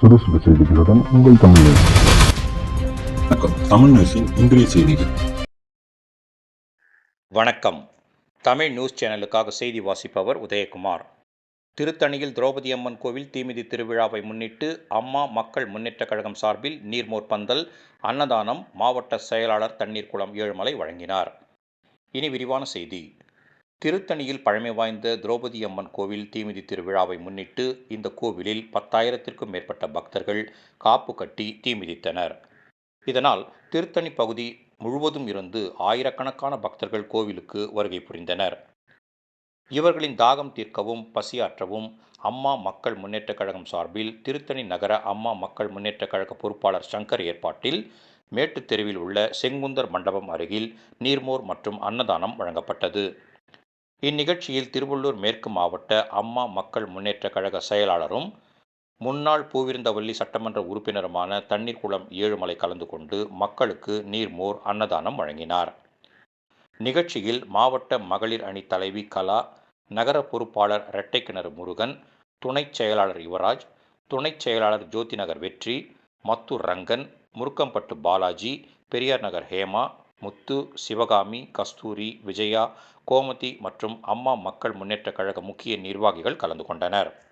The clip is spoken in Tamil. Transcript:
சுறுசுறு செய்திகளுடன் உங்கள் தமிழ் நியூஸ். வணக்கம். தமிழ் நியூஸின் இன்றைய செய்திகள். வணக்கம். தமிழ் நியூஸ் சேனலுக்காக செய்தி வாசிப்பவர் உதயகுமார். திருத்தணியில் திரௌபதி அம்மன் கோவில் தீமிதி திருவிழாவை முன்னிட்டு அம்மா மக்கள் முன்னேற்றக் கழகம் சார்பில் நீர்மோர் பந்தல் அன்னதானம் மாவட்ட செயலாளர் தண்ணீர் குளம் ஏழுமலை வழங்கினார். இனி விரிவான செய்தி. திருத்தணியில் பழமை வாய்ந்த திரௌபதி அம்மன் கோவில் தீமிதி திருவிழாவை முன்னிட்டு இந்த கோவிலில் பத்தாயிரத்திற்கும் மேற்பட்ட பக்தர்கள் காப்பு கட்டி தீமிதித்தனர். இதனால் திருத்தணி பகுதி முழுவதும் இருந்து ஆயிரக்கணக்கான பக்தர்கள் கோவிலுக்கு வருகை புரிந்தனர். இவர்களின் தாகம் தீர்க்கவும் பசியாற்றவும் அம்மா மக்கள் முன்னேற்றக் கழகம் சார்பில் திருத்தணி நகர அம்மா மக்கள் முன்னேற்றக் கழக பொறுப்பாளர் சங்கர் ஏற்பாட்டில் மேட்டுத் தெருவில் உள்ள செங்குந்தர் மண்டபம் அருகில் நீர்மோர் மற்றும் அன்னதானம் வழங்கப்பட்டது. இந்நிகழ்ச்சியில் திருவள்ளூர் மேற்கு மாவட்ட அம்மா மக்கள் முன்னேற்ற கழக செயலாளரும் முன்னாள் பூவிருந்தவல்லி சட்டமன்ற உறுப்பினருமான தண்ணீர்குளம் ஏழுமலை கலந்து கொண்டு மக்களுக்கு நீர்மோர் அன்னதானம் வழங்கினார். நிகழ்ச்சியில் மாவட்ட மகளிர் அணி தலைவி கலா நகர பொறுப்பாளர் இரட்டைக்கிணறு முருகன் துணைச் செயலாளர் யுவராஜ் துணைச் செயலாளர் ஜோதிநகர் வெற்றி மத்தூர் ரங்கன் முருக்கம்பட்டு பாலாஜி பெரியார் நகர் ஹேமா முத்து சிவகாமி கஸ்தூரி விஜயா கோமதி மற்றும் அம்மா மக்கள் முன்னேற்றக் கழக முக்கிய நிர்வாகிகள் கலந்து கொண்டனர்.